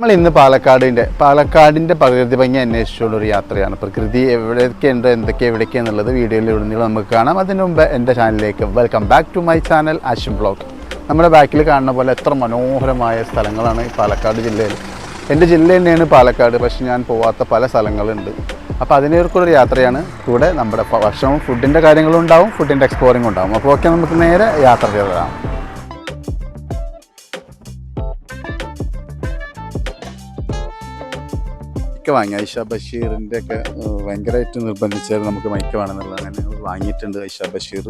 നമ്മൾ ഇന്ന് പാലക്കാടിന്റെ പാലക്കാടിന്റെ പ്രകൃതി ഭംഗി അന്വേഷിച്ചുള്ള ഒരു യാത്രയാണ്. പ്രകൃതി എവിടെയൊക്കെയുണ്ട് എന്തൊക്കെ എവിടെയൊക്കെയാണെന്നുള്ളത് വീഡിയോയിൽ ഉടനീളം നമുക്ക് കാണാം. അതിനു മുമ്പ് എന്റെ ചാനലിലേക്ക് welcome back to my channel Ashim blog നമ്മുടെ ബാക്കിൽ കാണുന്ന പോലെ എത്ര മനോഹരമായ സ്ഥലങ്ങളാണ് ഈ പാലക്കാട് ജില്ലയിൽ. എന്റെ ജില്ല തന്നെയാണ് പാലക്കാട് പക്ഷേ ഞാൻ പോവാത്ത പല സ്ഥലങ്ങളുണ്ട്. അപ്പോൾ അതിനേക്കുള്ളൊരു യാത്രയാണ് കൂടെ നമ്മുടെ ഭക്ഷണവും ഫുഡിന്റെ കാര്യങ്ങളും ഉണ്ടാവും ഫുഡിന്റെ എക്സ്പ്ലോറിംഗ് ഉണ്ടാവും. അപ്പോൾ ഓക്കെ നമുക്ക് നേരെ യാത്ര ചെയ്തതാണ്. മൈക്ക് വാങ്ങി. ഐഷ ബഷീറിന്റെ ഒക്കെ ഭയങ്കരമായിട്ട് നിർബന്ധിച്ചത് നമുക്ക് മൈക്ക് വേണമെന്നുള്ളത്. അങ്ങനെ വാങ്ങിയിട്ടുണ്ട് ഐഷ ബഷീർ.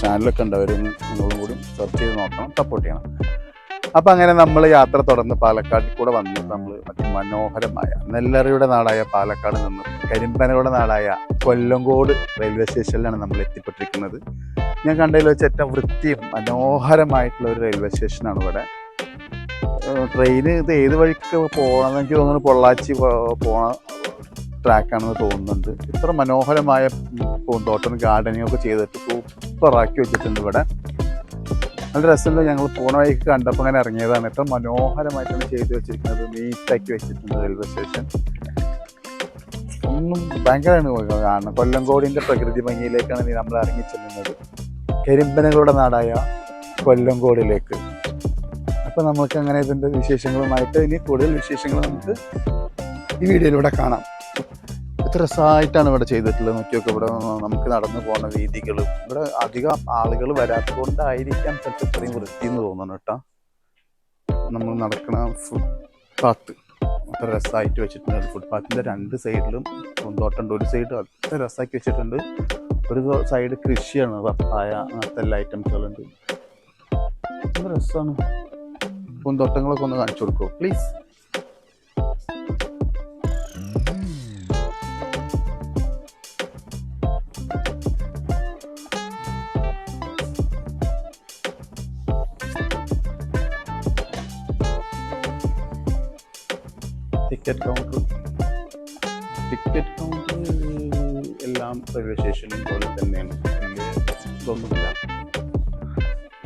ചാനലൊക്കെ ഉണ്ട് അവരൊന്ന് നിങ്ങളും കൂടി സെർച്ച് ചെയ്ത് നോക്കണം സപ്പോർട്ട് ചെയ്യണം. അപ്പം അങ്ങനെ നമ്മൾ യാത്ര തുടർന്ന് പാലക്കാട്ടിൽ കൂടെ വന്നിട്ട് നമ്മൾ മനോഹരമായ നെല്ലറിയുടെ നാടായ പാലക്കാട് നിന്ന് കരിമ്പനയുടെ നാടായ കൊല്ലംകോട് റെയിൽവേ സ്റ്റേഷനിലാണ് നമ്മൾ എത്തിപ്പെട്ടിരിക്കുന്നത്. ഞാൻ കണ്ടതിൽ വെച്ച് ഏറ്റവും വൃത്തിയും മനോഹരമായിട്ടുള്ള ഒരു റെയിൽവേ സ്റ്റേഷനാണ് ഇവിടെ. ട്രെയിൻ ഇത് ഏത് വഴിക്ക് പോകണമെന്ന് എനിക്ക് തോന്നുന്നു. പൊള്ളാച്ചി പോണ ട്രാക്കാണെന്ന് തോന്നുന്നുണ്ട്. ഇത്ര മനോഹരമായ പൂന്തോട്ടം ഗാർഡനിങ് ഒക്കെ ചെയ്തിട്ട് സൂപ്പറാക്കി വെച്ചിട്ടുണ്ട് ഇവിടെ. നല്ല രസമുണ്ട്. ഞങ്ങൾ പോണ വഴിക്ക് കണ്ടപ്പോൾ അങ്ങനെ ഇറങ്ങിയതാണ്. ഇത്ര മനോഹരമായിട്ടാണ് ചെയ്ത് വെച്ചിരിക്കുന്നത്. നീറ്റാക്കി വെച്ചിട്ടുണ്ട് റെയിൽവേ സ്റ്റേഷൻ ഒന്നും ഭയങ്കരമാണ് കാണുന്നത് കൊല്ലംകോടിന്റെ പ്രകൃതി ഭംഗിയിലേക്കാണ് നമ്മൾ ഇറങ്ങി ചെല്ലുന്നത്. കരിമ്പനകളുടെ നാടായ കൊല്ലങ്കോടിലേക്ക് അപ്പോൾ നമുക്ക് അങ്ങനെ ഇതിന്റെ വിശേഷങ്ങളുമായിട്ട് ഇനി കൂടുതൽ വിശേഷങ്ങൾ നമുക്ക് ഈ വീഡിയോയിലൂടെ കാണാം. എത്ര രസമായിട്ടാണ് ഇവിടെ ചെയ്തിട്ടുള്ളത് നോക്കിയൊക്കെ. ഇവിടെ നമുക്ക് നടന്നു പോകുന്ന വീതികളും ഇവിടെ അധികം ആളുകൾ വരാത്തത് കൊണ്ടായിരിക്കാം ചിലപ്പോൾ ഇത്രയും വൃത്തി എന്ന് തോന്നുന്നു കേട്ടോ. നമ്മൾ നടക്കുന്ന ഫുട്പാത്ത് അത്ര രസമായിട്ട് വെച്ചിട്ടുണ്ട്. ഫുട്പാത്തിന്റെ രണ്ട് സൈഡിലും പൂന്തോട്ടമുണ്ട് ഒരു സൈഡ് അത്ര രസമാക്കി വെച്ചിട്ടുണ്ട്. ഒരു സൈഡ് കൃഷിയാണ്. പപ്പായ അങ്ങനത്തെ എല്ലാ ഐറ്റംസുകളുണ്ട് രസമാണ് പൂന്തോട്ടങ്ങളൊക്കെ ഒന്ന് കാണിച്ചു കൊടുക്കൂ please ticket counter ticket counter എല്ലാം റെയിൽവേ സ്റ്റേഷനും പോലെ തന്നെയാണ്. ഇതൊന്നുമില്ല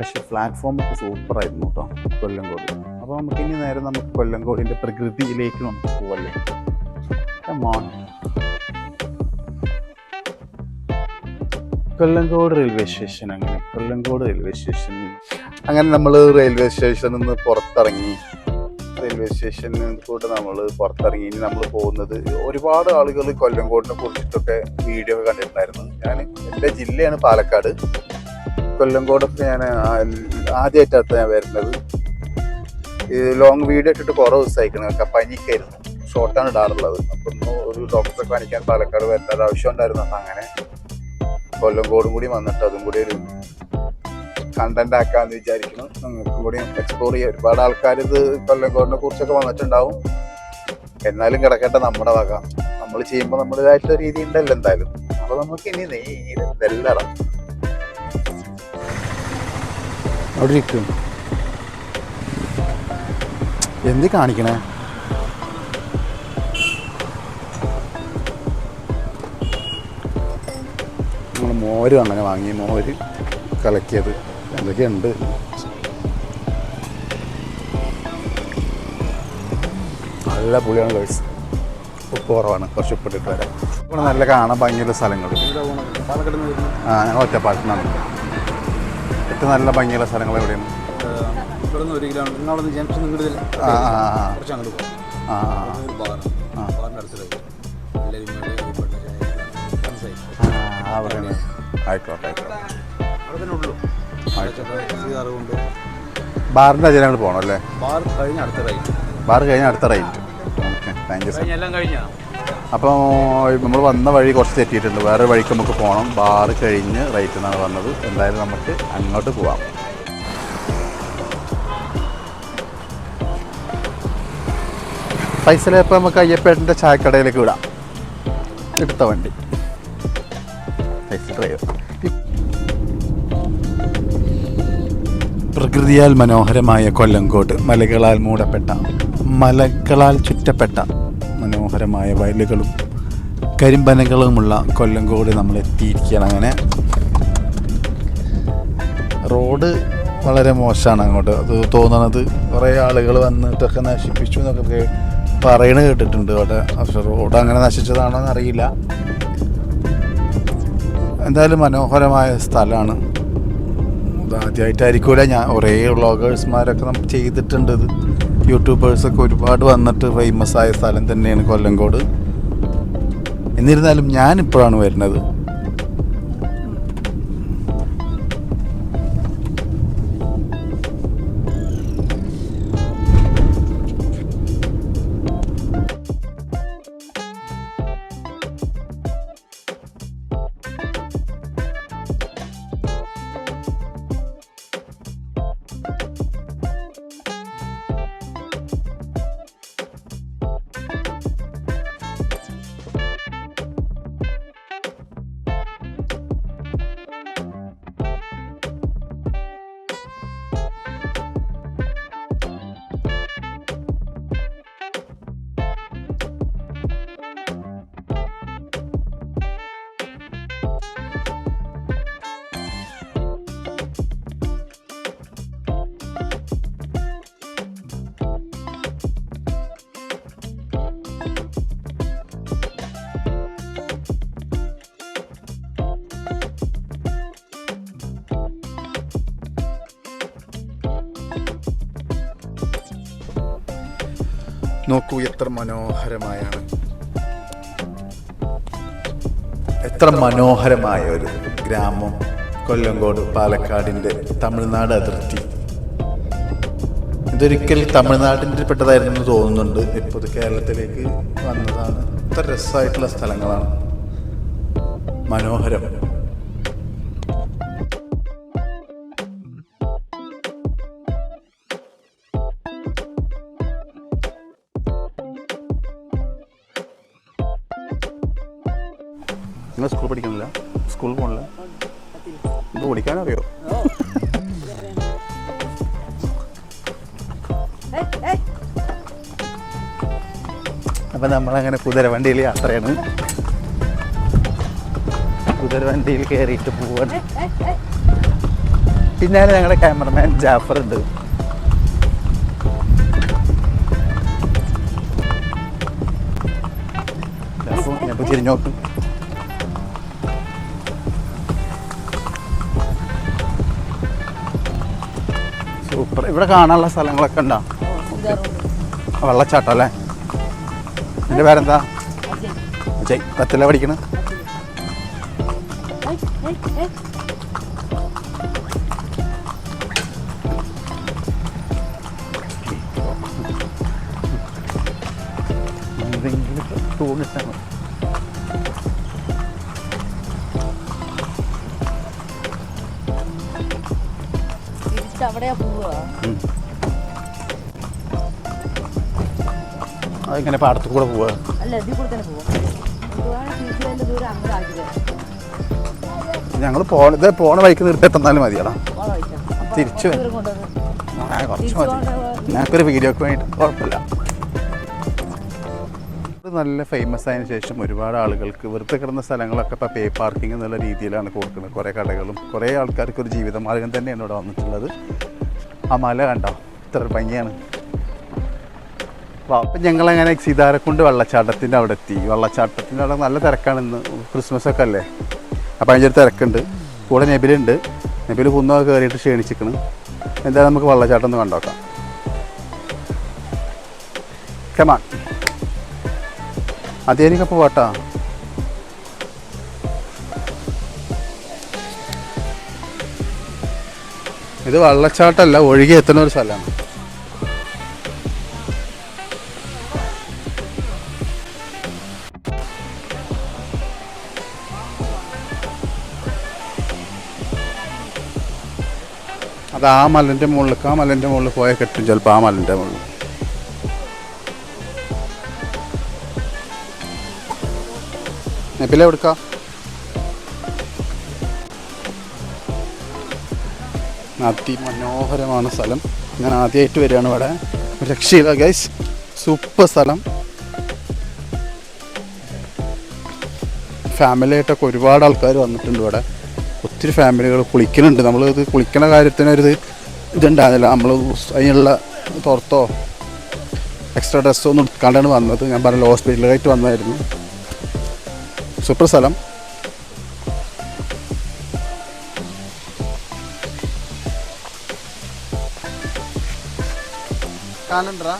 പക്ഷെ പ്ലാറ്റ്ഫോം ഒക്കെ സൂപ്പറായിരുന്നു കേട്ടോ കൊല്ലങ്കോട് അപ്പോൾ നമുക്ക് ഇനി നേരെ നമുക്ക് കൊല്ലങ്കോടിന്റെ പ്രകൃതിയിലേക്ക് നമുക്ക് പോവല്ലേ? കൊല്ലംകോട് റെയിൽവേ സ്റ്റേഷൻ അങ്ങനെ കൊല്ലങ്കോട് റെയിൽവേ സ്റ്റേഷൻ അങ്ങനെ നമ്മൾ റെയിൽവേ സ്റ്റേഷനിൽ നിന്ന് പുറത്തിറങ്ങി. റെയിൽവേ സ്റ്റേഷനിൽ കൂടെ നമ്മൾ പുറത്തിറങ്ങി. ഇനി നമ്മൾ പോകുന്നത് ഒരുപാട് ആളുകൾ കൊല്ലങ്കോടിനെ കുറിച്ചിട്ടൊക്കെ വീഡിയോ കണ്ടിട്ടുണ്ടായിരുന്നു. ഞാൻ എന്റെ ജില്ലയാണ് പാലക്കാട്. കൊല്ലങ്കോടൊക്കെ ഞാൻ ആദ്യമായിട്ടാണ് ഞാൻ വരുന്നത്. ഈ ലോങ് വീഡിയോ ഇട്ടിട്ട് കുറേ ദിവസമായിക്കണം പനിക്കായിരുന്നു ഷോർട്ടാണ് ഇടാറുള്ളത്. അപ്പം ഒന്ന് ഒരു ഡോക്ടറെ കാണിക്കാൻ പാലക്കാട് വരേണ്ട ആവശ്യം ഉണ്ടായിരുന്നു. അപ്പം അങ്ങനെ കൊല്ലം കോടും കൂടി വന്നിട്ട് അതും കൂടി ഒരു കണ്ടന്റ് ആക്കാന്ന് വിചാരിക്കുന്നു. നിങ്ങൾക്കും കൂടി എക്സ്പ്ലോർ ചെയ്യാം. ഒരുപാട് ആൾക്കാർ ഇത് കൊല്ലം കോടിനെ കുറിച്ചൊക്കെ വന്നിട്ടുണ്ടാവും. എന്നാലും കിടക്കട്ടെ നമ്മുടെ വക. നമ്മൾ ചെയ്യുമ്പോൾ നമ്മുടേതായിട്ടുള്ള രീതി ഉണ്ടല്ലോ എന്തായാലും. അപ്പൊ നമുക്ക് ഇനി നേരെ വെല്ലറ അവിടെ ഇരിക്കും. എന്ത് കാണിക്കണേ? നമ്മൾ മോരും അങ്ങനെ വാങ്ങി. മോര് കലക്കിയത്. എന്തൊക്കെയുണ്ട്? നല്ല പുളിയാണ് കഴിച്ച് ഉപ്പ് കുറവാണ്. കുറച്ച് ഉപ്പിട്ടിട്ട് വരാം. നല്ല കാണാൻ ഭംഗിയുള്ള സ്ഥലങ്ങൾ ആ ഞങ്ങൾ നിന്നാണ്. ഏറ്റവും നല്ല ഭംഗിയുള്ള സ്ഥലങ്ങൾ എവിടെയാണ്? ഇവിടുന്ന് ഒരു കിലോമീറ്റർ ജംഗ്ഷൻ കൂടുതൽ ആ ആ ആ, കുറച്ച് അങ്ങോട്ട് പോകും. ആ ആ ആ. ഒരു ബാർ ആ. ബാറിന്റെ അടുത്തിലേക്ക്. എല്ലാവരും ഇവിടെ ഉൾപ്പെട്ട സൈഡ് ആ, അവിടെയാണ് ആയിക്കോട്ടെ ആയിക്കോട്ടെ. അവിടെ തന്നെ ഉള്ളൂ. സീതാറ് കൊണ്ട് ബാറിന്റെ അതിൽ അങ്ങോട്ട് പോകണം അല്ലേ? ബാർ കഴിഞ്ഞ അടുത്ത റൈറ്റ് ബാർ കഴിഞ്ഞ അടുത്ത right okay thank you sir. കഴിഞ്ഞ എല്ലാം കഴിഞ്ഞാ? അപ്പോൾ നമ്മൾ വന്ന വഴി കുറച്ച് തെറ്റിയിട്ടുണ്ട്. വേറെ വഴിക്ക് നമുക്ക് പോകണം ബാറ് കഴിഞ്ഞ് റൈറ്റ് എന്നാണ് വന്നത്. എന്തായാലും നമുക്ക് അങ്ങോട്ട് പോവാം. പൈസയിപ്പോൾ നമുക്ക് അയ്യപ്പേട്ടന്റെ ചായക്കടയിലേക്ക് വിടാം. എടുത്ത വണ്ടി. പൈസ ഡ്രൈവർ പ്രകൃതിയാൽ മനോഹരമായ കൊല്ലങ്കോട്ട് മലകളാൽ മൂടപ്പെട്ട മലകളാൽ ചുറ്റപ്പെട്ട മനോഹരമായ വയലുകളും കരിമ്പനകളുമുള്ള കൊല്ലങ്കോട് നമ്മൾ എത്തിയിരിക്കുകയാണ് അങ്ങനെ. റോഡ് വളരെ മോശമാണ് അങ്ങോട്ട്. അത് തോന്നണത് കുറേ ആളുകൾ വന്നിട്ടൊക്കെ നശിപ്പിച്ചു എന്നൊക്കെ പറയണ കേട്ടിട്ടുണ്ട് അവിടെ. പക്ഷെ റോഡ് അങ്ങനെ നശിച്ചതാണോ എന്ന് അറിയില്ല എന്തായാലും മനോഹരമായ സ്ഥലമാണ്. ആദ്യമായിട്ടായിരിക്കൂല. ഞാൻ കുറേ വ്ളോഗേഴ്സ്മാരൊക്കെ നമ്മൾ ചെയ്തിട്ടുണ്ട് ഇത്. യൂട്യൂബേഴ്സൊക്കെ ഒരുപാട് വന്നിട്ട് ഫേമസ് ആയ സ്ഥലം തന്നെയാണ് കൊല്ലങ്കോട്. എന്നിരുന്നാലും ഞാനിപ്പോഴാണ് വരുന്നത്. നോക്കൂ എത്ര മനോഹരമായാണ്. എത്ര മനോഹരമായ ഒരു ഗ്രാമം. കൊല്ലങ്കോട് പാലക്കാടിന്റെ തമിഴ്നാട് അതിർത്തി. ഇതൊരിക്കൽ തമിഴ്നാടിന്റെ പെട്ടതായിരുന്നു തോന്നുന്നുണ്ട്. ഇപ്പോൾ ഇത് കേരളത്തിലേക്ക് വന്നതാണ്. ഇത്ര രസമായിട്ടുള്ള സ്ഥലങ്ങളാണ്. മനോഹരം. നിങ്ങൾ സ്കൂൾ പഠിക്കുന്നില്ല സ്കൂൾ പോകണില്ല ഇത് ഓടിക്കാനറിയോ അപ്പം നമ്മളങ്ങനെ കുതിരവണ്ടിയിൽ യാത്രയാണ്. കുതിരവണ്ടിയിൽ കയറിയിട്ട് പോവാണ്. പിന്നാലെ ഞങ്ങളുടെ ക്യാമറമാൻ ജാഫർ ഉണ്ട്. ഞാൻ തിരിഞ്ഞു സൂപ്പർ. ഇവിടെ കാണാനുള്ള സ്ഥലങ്ങളൊക്കെ ഉണ്ടോ? വെള്ളച്ചാട്ടം അല്ലേ? എന്റെ പേരെന്താ? അജയ് പത്തില പഠിക്കണ? എന്തെങ്കിലും തൂണിട്ടാൽ മതി തിരിച്ചവിടെയാ പോവുക ഇങ്ങനെ അതിങ്ങനെ പാടത്തു കൂടെ പോവുക. അല്ല ഇതിൽ കൂടെ തന്നെ പോവാം ദൂരം അങ്ങനെ ഞങ്ങൾ പോണ ഇത് പോണ വഴിക്ക് നിർത്തിട്ടെന്നാലും മതിയടാ. തിരിച്ചു കുറച്ച് തിരിച്ചു മതി. ഞങ്ങൾക്കൊരു വീഡിയോക്ക് വേണ്ടിയിട്ട് കുഴപ്പമില്ല. ഇത് നല്ല ഫേമസ് ആയതിനു ശേഷം ഒരുപാട് ആളുകൾക്ക് വെറുതെ കിടന്ന സ്ഥലങ്ങളൊക്കെ ഇപ്പോൾ പേ പാർക്കിംഗ് എന്നുള്ള രീതിയിലാണ് കൊടുക്കുന്നത്. കുറേ കടകളും കുറേ ആൾക്കാർക്ക് ഒരു ജീവിതമാർഗം തന്നെയാണ് ഇവിടെ വന്നിട്ടുള്ളത്. ആ മല കണ്ടോ? ഇത്ര ഭംഗിയാണ്. അപ്പം ഞങ്ങളങ്ങനെ സീതാരക്കുണ്ട് വെള്ളച്ചാട്ടത്തിന്റെ അവിടെ എത്തി. വെള്ളച്ചാട്ടത്തിന്റെ അവിടെ നല്ല തിരക്കാണ് ഇന്ന്. ക്രിസ്മസ് ഒക്കെ അല്ലേ? അപ്പം അതിന്റെ ഒരു തിരക്കുണ്ട്. കൂടെ നെബിലുണ്ട്. നെബിൽ കുന്നൊക്കെ കയറിയിട്ട് ക്ഷീണിച്ചിരിക്കണം. എന്തായാലും നമുക്ക് വെള്ളച്ചാട്ടം ഒന്ന് കണ്ടോക്കാം. കമാൻ അതേനിക്കപ്പോൾ പാട്ടാ ഇത് വള്ളച്ചാട്ടല്ല ഒഴുകി എത്തുന്ന ഒരു സ്ഥലമാണ്. അത് ആ മലന്റെ മുകളിലേക്ക് ആ മലന്റെ മുകളിൽ പോയാൽ കിട്ടും. ചിലപ്പോൾ ആ മലന്റെ മുകളിൽ. നെപ്പിലെ എടുക്ക അതിമനോഹരമാണ് സ്ഥലം. ഞാൻ ആദ്യമായിട്ട് വരികയാണ് ഇവിടെ. രക്ഷയില്ല ഗൈസ് സൂപ്പർ സ്ഥലം. ഫാമിലി ആയിട്ടൊക്കെ ഒരുപാട് ആൾക്കാർ വന്നിട്ടുണ്ട് ഇവിടെ. ഒത്തിരി ഫാമിലികൾ കുളിക്കുന്നുണ്ട് നമ്മൾ ഇത് കുളിക്കണ കാര്യത്തിന് ഒരു ഇത് ഇതുണ്ടാകുന്നില്ല നമ്മൾ അതിനുള്ള പുറത്തോ എക്സ്ട്രാ ഡ്രസ്സോ ഒന്നും എടുക്കാണ്ടാണ് വന്നത്. ഞാൻ പറഞ്ഞ ഹോസ്പിറ്റലിലായിട്ട് വന്നതായിരുന്നു. സൂപ്പർ സ്ഥലം കാലണ്ടറാ.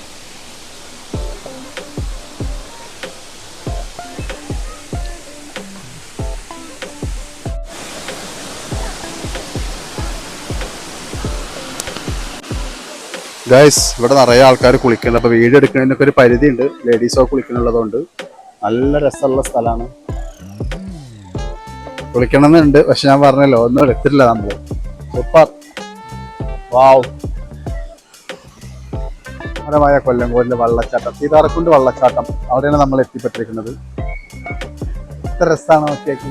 ഗൈസ് ഇവിടെ നിറയെ ആൾക്കാർ കുളിക്കുന്നുണ്ട്. അപ്പോൾ വീഡിയോ എടുക്കുന്നതിനൊക്കെ ഒരു പരിധിയുണ്ട്. ലേഡീസോ കുളിക്കുന്നുള്ളതുകൊണ്ട് നല്ല രസമുള്ള സ്ഥലമാണ്. കുളിക്കണമെന്നുണ്ട് പക്ഷെ ഞാൻ പറഞ്ഞല്ലോ ഒന്നും എടുത്തിട്ടില്ല നമ്മൾ സൂപ്പർ വാവ് മനോഹരമായ കൊല്ലംകോടിലെ വള്ളച്ചാട്ടം. സീതാറക്കുണ്ട് വള്ളച്ചാട്ടം. അവിടെയാണ് നമ്മൾ എത്തിപ്പെട്ടിരിക്കുന്നത്. എത്ര രസമാണ് നോക്കിയേക്ക്.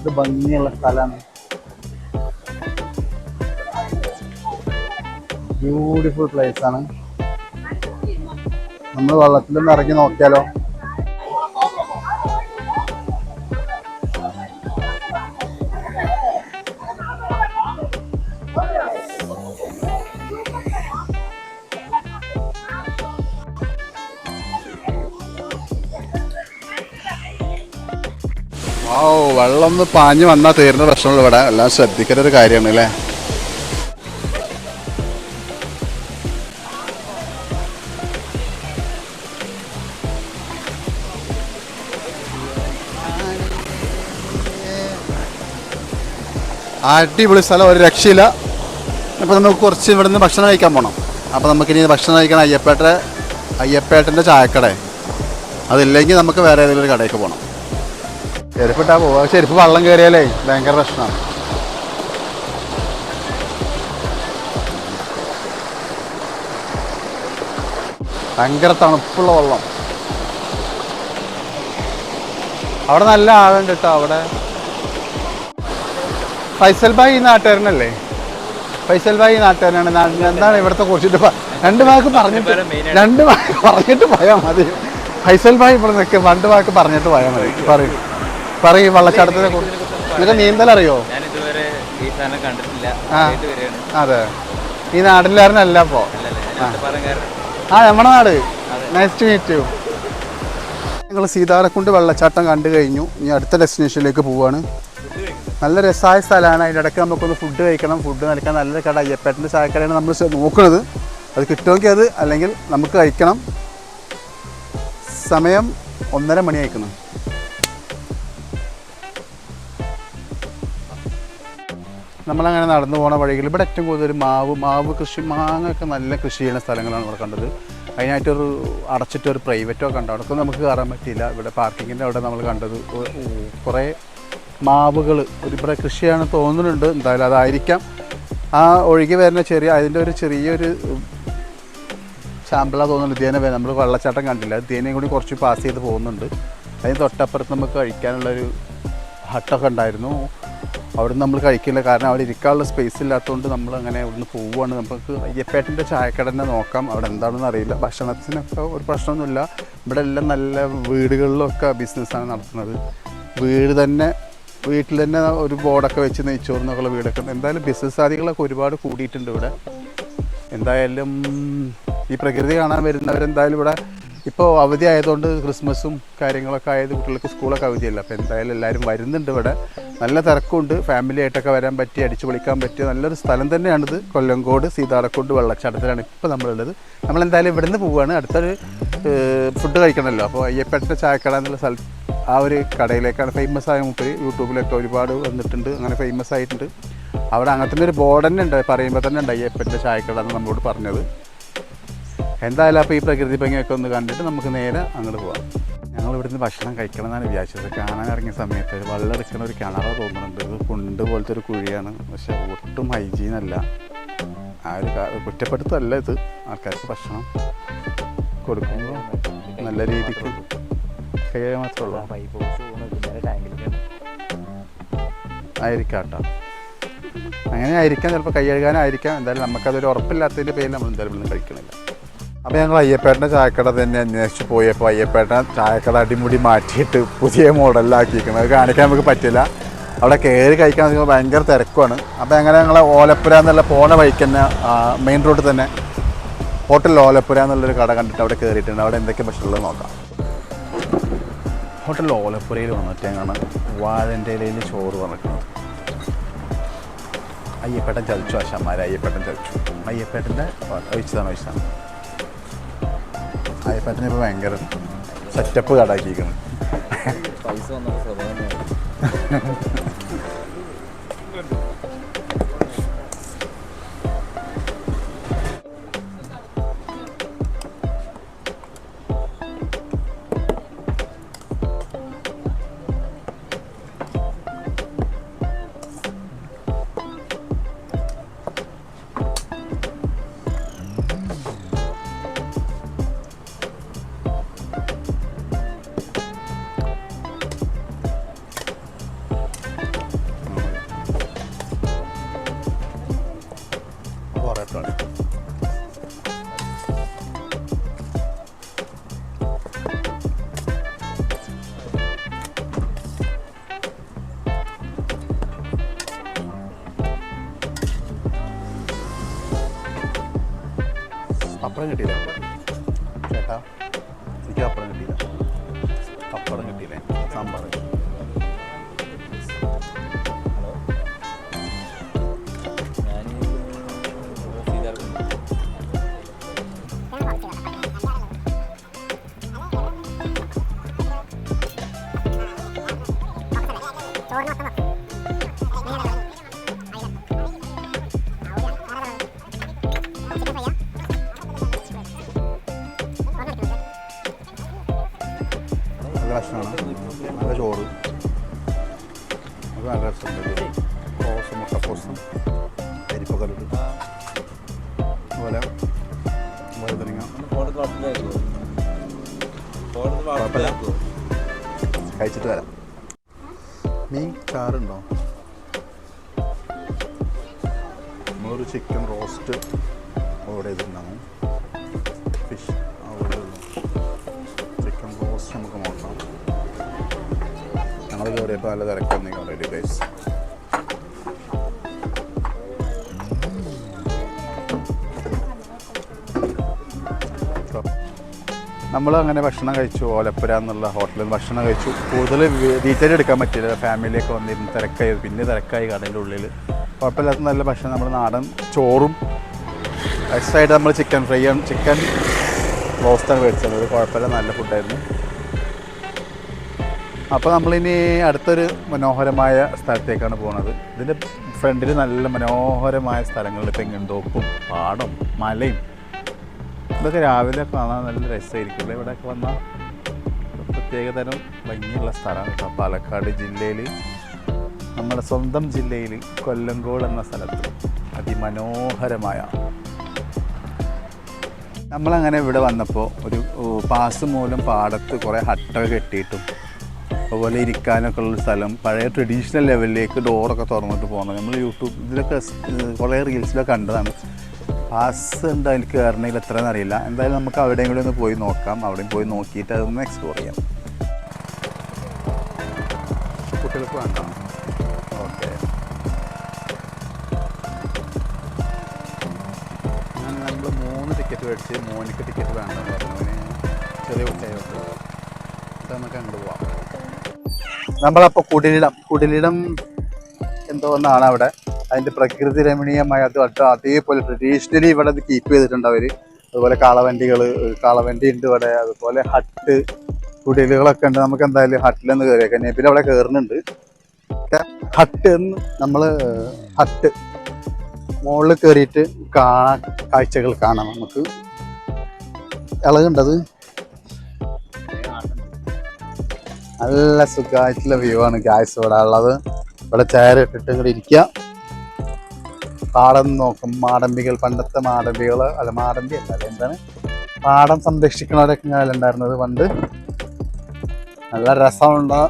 ഇത് ഭംഗിയുള്ള സ്ഥലമാണ്. ബ്യൂട്ടിഫുൾ പ്ലേസ് ആണ്. നമ്മൾ വള്ളത്തിലൊന്ന് ഇറങ്ങി നോക്കിയാലോ? വെള്ളം ഒന്ന് പാഞ്ഞു വന്നാൽ തീരുന്ന പ്രശ്നമുള്ളൂ ഇവിടെ. എല്ലാം ശ്രദ്ധിക്കേണ്ട ഒരു കാര്യമാണ് അല്ലേ അടിപൊളി സ്ഥലം ഒരു രക്ഷയില്ല. അപ്പോൾ നമുക്ക് കുറച്ച് ഇവിടെ നിന്ന് ഭക്ഷണം കഴിക്കാൻ പോകണം അപ്പോൾ നമുക്കിനി ഭക്ഷണം കഴിക്കണം അയ്യപ്പേട്ട അയ്യപ്പേട്ടന്റെ ചായക്കട. അതില്ലെങ്കിൽ നമുക്ക് വേറെ ഏതെങ്കിലും ഒരു കടയ്ക്ക് പോകണം ചെരുപ്പിട്ടാ പോവാ. ചെരുപ്പ് വള്ളം കയറിയാലേ ഭയങ്കര പ്രശ്നമാണ് ഭയങ്കര തണുപ്പുള്ള വള്ളം. അവിടെ നല്ല ആളുണ്ട് കേട്ടോ അവിടെ. ഫൈസൽ ഭായ് ഈ നാട്ടുകാരനല്ലേ? ഫൈസൽ ഭായ് ഈ നാട്ടുകാരനാണ്. എന്താണ് ഇവിടുത്തെ കുറിച്ചിട്ട് രണ്ട് വാക്ക് പറഞ്ഞിട്ട് രണ്ട് വാക്ക് പറഞ്ഞിട്ട് പോയാൽ മതി. ഫൈസൽ ഭായ് ഇവിടെ നിൽക്കും. രണ്ട് വാക്ക് പറഞ്ഞിട്ട് പോയാൽ മതി. പറയും. പറയും വള്ളച്ചാട്ടത്തിനെ കുറിച്ച്. നിനക്ക് നീന്തൽ അറിയോ? അതെ. ഈ നാട്ടിലായിരുന്നല്ല അപ്പോ ആ. നമ്മുടെ നാട്. നൈസ് ടു മീറ്റ് യു ഞങ്ങൾ സീതാരക്കുണ്ട് വെള്ളച്ചാട്ടം കണ്ടു കഴിഞ്ഞു. ഇനി അടുത്ത ഡെസ്റ്റിനേഷനിലേക്ക് പോവാണ്. നല്ല രസമായ സ്ഥലമാണ്. അതിന്റെ ഇടയ്ക്ക് നമുക്കൊന്ന് ഫുഡ് കഴിക്കണം. ഫുഡ് കഴിക്കാൻ നല്ല കട അയ്യപ്പേട്ടന്റെ ചായക്കടയാണ് നമ്മൾ നോക്കുന്നത് അത് കിട്ടുമെങ്കിൽ അത് അല്ലെങ്കിൽ നമുക്ക് കഴിക്കണം. സമയം ഒന്നര മണി അയക്കണം നമ്മളങ്ങനെ നടന്നു പോണ വഴികൾ ഇവിടെ ഏറ്റവും കൂടുതൽ മാവ് മാവ് കൃഷി മാങ്ങൊക്കെ നല്ല കൃഷി ചെയ്യുന്ന സ്ഥലങ്ങളാണ് ഇവിടെ കണ്ടത്. അതിനായിട്ടൊരു അടച്ചിട്ടൊരു പ്രൈവറ്റോ കണ്ടോ അവിടെയൊക്കെ നമുക്ക് കയറാൻ പറ്റിയില്ല. ഇവിടെ പാർക്കിങ്ങിന്റെ അവിടെ നമ്മൾ കണ്ടത്. കുറേ മാവുകൾ ഇവിടെ കൃഷിയാണ് തോന്നുന്നുണ്ട്. എന്തായാലും അതായിരിക്കാം. ആ ഒഴുകി വരുന്ന ചെറിയ അതിന്റെ ഒരു ചെറിയൊരു സാമ്പിളാണ് തോന്നുന്നുണ്ട്. ഇതേനെ നമ്മൾ വെള്ളച്ചാട്ടം കണ്ടില്ല. ഇതേനെയും കൂടി കുറച്ച് പാസ് ചെയ്ത് പോകുന്നുണ്ട്. അതിന് തൊട്ടപ്പുറത്ത് നമുക്ക് കഴിക്കാനുള്ളൊരു ഹട്ടൊക്കെ ഉണ്ടായിരുന്നു. അവിടെ നമ്മൾ കഴിക്കില്ല. കാരണം അവിടെ ഇരിക്കാനുള്ള സ്പേസ് ഇല്ലാത്തതുകൊണ്ട് നമ്മൾ അങ്ങനെ ഇവിടുന്ന് പോവുകയാണ്. നമുക്ക് അയ്യപ്പേട്ടന്റെ ചായക്കട തന്നെ നോക്കാം. അവിടെ എന്താണെന്ന് അറിയില്ല. ഭക്ഷണത്തിനൊക്കെ ഒരു പ്രശ്നമൊന്നുമില്ല. ഇവിടെ എല്ലാം നല്ല വീടുകളിലൊക്കെ ബിസിനസ്സാണ് നടത്തുന്നത്. വീട് തന്നെ വീട്ടിൽ തന്നെ ഒരു ബോർഡൊക്കെ വെച്ച് നെയ്ച്ചോറിനൊക്കെയുള്ള വീടൊക്കെ. എന്തായാലും ബിസിനസ് സാധ്യതകളൊക്കെ ഒരുപാട് കൂടിയിട്ടുണ്ട് ഇവിടെ. എന്തായാലും ഈ പ്രകൃതി കാണാൻ വരുന്നവരെന്തായാലും ഇവിടെ ഇപ്പോൾ അവധി ആയതുകൊണ്ട് ക്രിസ്മസും കാര്യങ്ങളൊക്കെ ആയത് കുട്ടികൾക്ക് സ്കൂളൊക്കെ അവധിയല്ല. അപ്പോൾ എന്തായാലും എല്ലാവരും വരുന്നുണ്ട് ഇവിടെ. നല്ല തിരക്കുണ്ട്. ഫാമിലി ആയിട്ടൊക്കെ വരാൻ പറ്റി അടിച്ചു പൊളിക്കാൻ പറ്റിയ നല്ലൊരു സ്ഥലം തന്നെയാണിത്. കൊല്ലങ്കോട് സീതാറക്കോട് വെള്ളച്ചാട്ടത്തിലാണ് ഇപ്പോൾ നമ്മളുള്ളത്. നമ്മളെന്തായാലും ഇവിടുന്ന് പോവുകയാണ് അടുത്തൊരു ഫുഡ് കഴിക്കണമല്ലോ. അപ്പോൾ അയ്യപ്പേട്ടന്റെ ചായക്കട എന്നുള്ള സ്ഥലം ആ ഒരു കടയിലേക്കാണ് ഫേമസ് ആയ മുപ്പര്. യൂട്യൂബിലൊക്കെ ഒരുപാട് വന്നിട്ടുണ്ട്. അങ്ങനെ ഫേമസ് ആയിട്ടുണ്ട്. അവിടെ അങ്ങനത്തെ ഒരു ബോർഡ് തന്നെ ഉണ്ട്. പറയുമ്പോൾ തന്നെ ഉണ്ട് അയ്യപ്പന്റെ ചായക്കട എന്ന് നമ്മളോട് പറഞ്ഞത്. എന്തായാലും അപ്പോൾ ഈ പ്രകൃതി ഭംഗിയൊക്കെ ഒന്ന് കണ്ടിട്ട് നമുക്ക് നേരെ അങ്ങോട്ട് പോവാം. ഞങ്ങൾ ഇവിടുന്ന് ഭക്ഷണം കഴിക്കണം എന്നാണ് വിചാരിച്ചത്. കാണാൻ ഇറങ്ങിയ സമയത്ത് വെള്ളം എടുക്കുന്ന ഒരു കിണറ തോന്നുന്നുണ്ട്. ഇത് കുണ്ട് പോലത്തെ ഒരു കുഴിയാണ്. പക്ഷെ ഒട്ടും ഹൈജീൻ അല്ല. ആ ഒരു കുറ്റപ്പെടുത്തല്ല ഇത്. ആൾക്കാർക്ക് ഭക്ഷണം കൊടുക്കുമ്പോൾ നല്ല രീതിക്ക് കഴിയാൻ മാത്രമേ ഉള്ളൂ. ആയിരിക്കാം കേട്ടോ അങ്ങനെ ആയിരിക്കാം. ചിലപ്പോൾ കൈ കഴുകാനായിരിക്കാം. എന്തായാലും നമുക്കതൊരു ഉറപ്പില്ലാത്തതിന്റെ പേരിൽ നമ്മൾ എന്തായാലും ഇവിടുന്ന് കഴിക്കണില്ല. അപ്പോൾ ഞങ്ങൾ അയ്യപ്പേട്ടന്റെ ചായക്കട തന്നെ അന്വേഷിച്ച് പോയപ്പോൾ അയ്യപ്പേട്ടൻ ചായക്കട അടിമുടി മാറ്റിയിട്ട് പുതിയ മോഡലിലാക്കിയിരിക്കുന്നത് അത് കാണിക്കാൻ നമുക്ക് പറ്റില്ല. അവിടെ കയറി കഴിക്കാൻ നിൽക്കുമ്പോൾ ഭയങ്കര തിരക്കുമാണ് അപ്പോൾ അങ്ങനെ ഞങ്ങൾ ഓലപ്പുര എന്നുള്ള പോണ വഴിക്ക് തന്നെ മെയിൻ റോഡിൽ തന്നെ ഹോട്ടൽ ഓലപ്പുര എന്നുള്ളൊരു കട കണ്ടിട്ട് അവിടെ കയറിയിട്ടുണ്ട് അവിടെ എന്തൊക്കെ ഭക്ഷണമുള്ളത് നോക്കാം. ഹോട്ടൽ ഓലപ്പുരയിൽ വന്നിട്ട് ഞങ്ങൾ വാഴന്റെ ഇലയിൽ ചോറ് വന്നിട്ടുണ്ട് അയ്യപ്പേട്ടൻ ചതിച്ചു ആശാന്മാർ അയ്യപ്പേട്ടൻ ചതിച്ചു. അയ്യപ്പേട്ടന്റെ ഒഴിച്ചതാണ് ഒഴിച്ചതാണ്. അയ്യപ്പേട്ടൻ ഇപ്പോൾ ഭയങ്കര സെറ്റപ്പ് കടാക്കിയിരിക്കുന്നു. പൈസ വന്നപ്പോൾ പപ്പടം കിട്ടിയില്ല ചേട്ടാ എനിക്ക് പപ്പടം കിട്ടിയില്ല. പപ്പടം കിട്ടിയില്ലേ? സാമ്പാർ. ഞാൻ അരിപ്പക്കല്ല് അതുപോലെ വഴുതനങ്ങ കഴിച്ചിട്ട് വരാം. മീൻ ചാറുണ്ടോ നമ്മളൊരു ചിക്കൻ റോസ്റ്റ് ഓർഡർ ചെയ്തിട്ടുണ്ടാകും ഫിഷ് അവിടെ ചിക്കൻ റോസ്റ്റ് നമുക്ക് നോക്കാം. ഞങ്ങൾ കയറിയപ്പോൾ നല്ല തിരക്കാണ് ഓൾറെഡി ഗൈസ് നമ്മൾ അങ്ങനെ ഭക്ഷണം കഴിച്ചു ഓലപ്പുര എന്നുള്ള ഹോട്ടലിൽ നിന്ന് ഭക്ഷണം കഴിച്ചു. കൂടുതൽ ഡീറ്റെയിൽ എടുക്കാൻ പറ്റില്ല ഫാമിലിയൊക്കെ വന്നിരുന്നു തിരക്കായി. പിന്നെ തിരക്കായി കടയുടെ ഉള്ളിൽ കുഴപ്പമില്ലാത്ത നല്ല ഭക്ഷണം നമ്മുടെ നാടൻ ചോറും എക്സ്ട്രാ നമ്മൾ ചിക്കൻ ഫ്രൈ ആണ് ചിക്കൻ റോസ്റ്റാണ് മേടിച്ചത്. അത് കുഴപ്പമില്ല നല്ല ഫുഡായിരുന്നു അപ്പോൾ നമ്മളിനി അടുത്തൊരു മനോഹരമായ സ്ഥലത്തേക്കാണ് പോകുന്നത് ഇതിന്റെ ഫ്രണ്ടിൽ നല്ല മനോഹരമായ സ്ഥലങ്ങളിൽ തെങ്ങും തോപ്പും പാടം മലയും. ഇതൊക്കെ രാവിലെ കാണാൻ നല്ല രസമായിരിക്കും. ഇവിടെയൊക്കെ വന്നാൽ പ്രത്യേകതരം ഭംഗിയുള്ള സ്ഥലമാണ് കേട്ടോ. പാലക്കാട് ജില്ലയിൽ നമ്മുടെ സ്വന്തം ജില്ലയിൽ കൊല്ലങ്കോട് എന്ന സ്ഥലത്ത് അതിമനോഹരമായ നമ്മളങ്ങനെ ഇവിടെ വന്നപ്പോൾ ഒരു പാസ് മൂലം പാടത്ത് കുറേ ഹട്ടൊക്കെ കെട്ടിയിട്ടും അതുപോലെ ഇരിക്കാനൊക്കെ ഉള്ള സ്ഥലം പഴയ ട്രഡീഷണൽ ലെവലിലേക്ക് ഡോറൊക്കെ തുറന്നിട്ട് പോകുന്നത് നമ്മൾ യൂട്യൂബ് ഇതിലൊക്കെ കുറേ റീൽസിലൊക്കെ കണ്ടതാണ്. പാസ് ഉണ്ട് അതിൽ കയറണമെങ്കിൽ എത്രയെന്ന് അറിയില്ല. എന്തായാലും നമുക്ക് അവിടെയും കൂടി ഒന്ന് പോയി നോക്കാം. അവിടെയും പോയി നോക്കിയിട്ട് അതൊന്ന് എക്സ്പ്ലോർ ചെയ്യാം. കുട്ടികൾക്ക് വേണ്ട. ഓക്കെ. അങ്ങനെ നമ്മൾ മൂന്ന് ടിക്കറ്റ് മേടിച്ച് മോനിക്ക് ടിക്കറ്റ് വേണ്ടെന്ന് പറഞ്ഞു. ചെറിയ കുട്ടിയായിട്ട് നമുക്ക് അങ്ങോട്ട് പോവാം. നമ്മളപ്പോൾ കുടിലിടം കുടിലിടം എന്തോ ഒന്നാണ് അവിടെ. അതിന്റെ പ്രകൃതി രമണീയമായ അത് അത് അതേപോലെ ട്രഡീഷണലി ഇവിടെ അത് കീപ്പ് ചെയ്തിട്ടുണ്ട് അവർ അതുപോലെ കാളവണ്ടികൾ കാളവണ്ടി ഉണ്ട് ഇവിടെ. അതുപോലെ ഹട്ട് കുടിലുകളൊക്കെ ഉണ്ട്. നമുക്ക് എന്തായാലും ഹട്ടിലൊന്ന് കയറിയേക്കാം നെബിൽ അവിടെ കയറുന്നുണ്ട് ഹട്ട് എന്ന് നമ്മൾ ഹട്ട് മുകളിൽ കയറിയിട്ട് കാണാൻ കാഴ്ചകൾ കാണാം നമുക്ക്. ഇളകുണ്ടത് നല്ല സുഖമായിട്ടുള്ള വ്യൂ ആണ് ഗ്യാസ് ഇവിടെ ഉള്ളത്. ഇവിടെ ചെയർ ഇട്ടിട്ട് ഇങ്ങോട്ട് ഇരിക്കുക പാടം നോക്കും. മാടമ്പികൾ പണ്ടത്തെ മാടമ്പികൾ അല്ല മാടമ്പി അല്ല എന്താണ്? പാടം സംരക്ഷിക്കണവരൊക്കെ ഉണ്ടായിരുന്നത് പണ്ട്. നല്ല രസമുണ്ട്.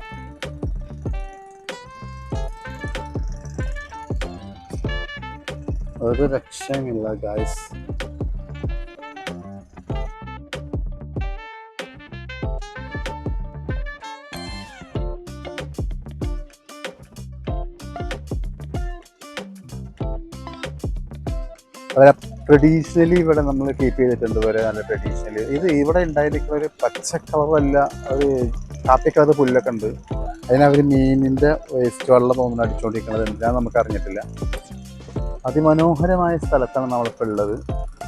ഒരു രക്ഷയുമില്ല ഗായ്സ് അവരെ ട്രഡീഷണലി ഇവിടെ നമ്മൾ കീപ്പ് ചെയ്തിട്ടുണ്ട് വരെ നല്ല ട്രഡീഷണലി ഇത് ഇവിടെ ഉണ്ടായിരിക്കുന്ന ഒരു പച്ച കളറല്ല ഒരു കാപ്പി കളർ പുല്ലൊക്കെ ഉണ്ട്. അതിനവർ മീനിന്റെ വേസ്റ്റ് വെള്ളം തോന്നുന്നു അടിച്ചുകൊണ്ടിരിക്കുന്നത് എന്താണെന്ന് നമുക്ക് അറിഞ്ഞിട്ടില്ല. അതിമനോഹരമായ സ്ഥലത്താണ് നമ്മളിപ്പോൾ ഉള്ളത്.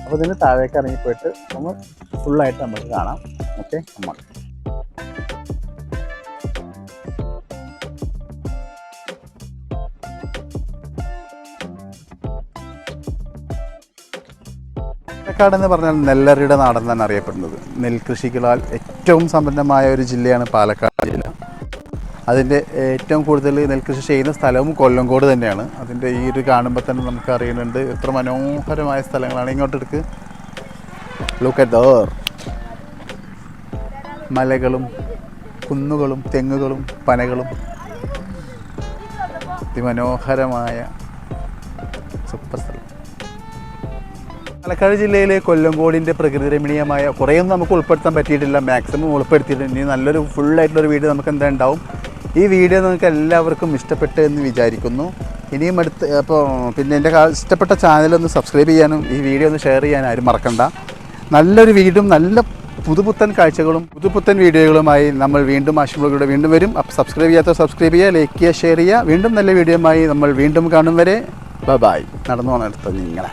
അപ്പോൾ ഇതിന് താഴേക്ക് ഇറങ്ങിപ്പോയിട്ട് നമ്മൾ ഫുള്ളായിട്ട് നമുക്ക് കാണാം. ഓക്കെ നമ്മൾ പാലക്കാട് എന്ന് പറഞ്ഞാൽ നെല്ലറിയുടെ നാടെന്നാണ് അറിയപ്പെടുന്നത്. നെൽകൃഷികളാൽ ഏറ്റവും സമ്പന്നമായ ഒരു ജില്ലയാണ് പാലക്കാട് ജില്ല. അതിന്റെ ഏറ്റവും കൂടുതൽ നെൽകൃഷി ചെയ്യുന്ന സ്ഥലവും കൊല്ലങ്കോട് തന്നെയാണ്. അതിന്റെ ഈ ഒരു കാണുമ്പോൾ തന്നെ നമുക്ക് അറിയുന്നുണ്ട് എത്ര മനോഹരമായ സ്ഥലങ്ങളാണ്. ഇങ്ങോട്ട് എടുക്ക്. ലുക്ക് അറ്റ് ദോർ മലകളും കുന്നുകളും തെങ്ങുകളും പനകളും. അതിമനോഹരമായ സൂപ്പർ സ്ഥലം. പാലക്കാട് ജില്ലയിലെ കൊല്ലങ്കോടിന്റെ പ്രകൃതി രമണീയമായ കുറേയൊന്നും നമുക്ക് ഉൾപ്പെടുത്താൻ പറ്റിയിട്ടില്ല. മാക്സിമം ഉൾപ്പെടുത്തിയിട്ടുണ്ട്. ഇനി നല്ലൊരു ഫുള്ളായിട്ടുള്ളൊരു വീഡിയോ നമുക്ക് എന്താ ഉണ്ടാവും. ഈ വീഡിയോ നിങ്ങൾക്ക് എല്ലാവർക്കും ഇഷ്ടപ്പെട്ടു എന്ന് വിചാരിക്കുന്നു. ഇനിയും അടുത്ത് അപ്പോൾ പിന്നെ എന്റെ ഇഷ്ടപ്പെട്ട ചാനലൊന്ന് സബ്സ്ക്രൈബ് ചെയ്യാനും ഈ വീഡിയോ ഒന്ന് ഷെയർ ചെയ്യാനും ആരും മറക്കണ്ട. നല്ലൊരു വീടും നല്ല പുതുപുത്തൻ കാഴ്ചകളും പുതുപുത്തൻ വീഡിയോകളുമായി നമ്മൾ വീണ്ടും ആശുപത്രികളുടെ വീണ്ടും വരും. അപ്പോൾ സബ്സ്ക്രൈബ് ചെയ്യാത്ത സബ്സ്ക്രൈബ് ചെയ്യുക ലൈക്ക് ചെയ്യുക ഷെയർ ചെയ്യുക. വീണ്ടും നല്ല വീഡിയോയുമായി നമ്മൾ വീണ്ടും കാണും വരെ. ബൈ നടന്നു പോകുന്ന നിങ്ങളെ.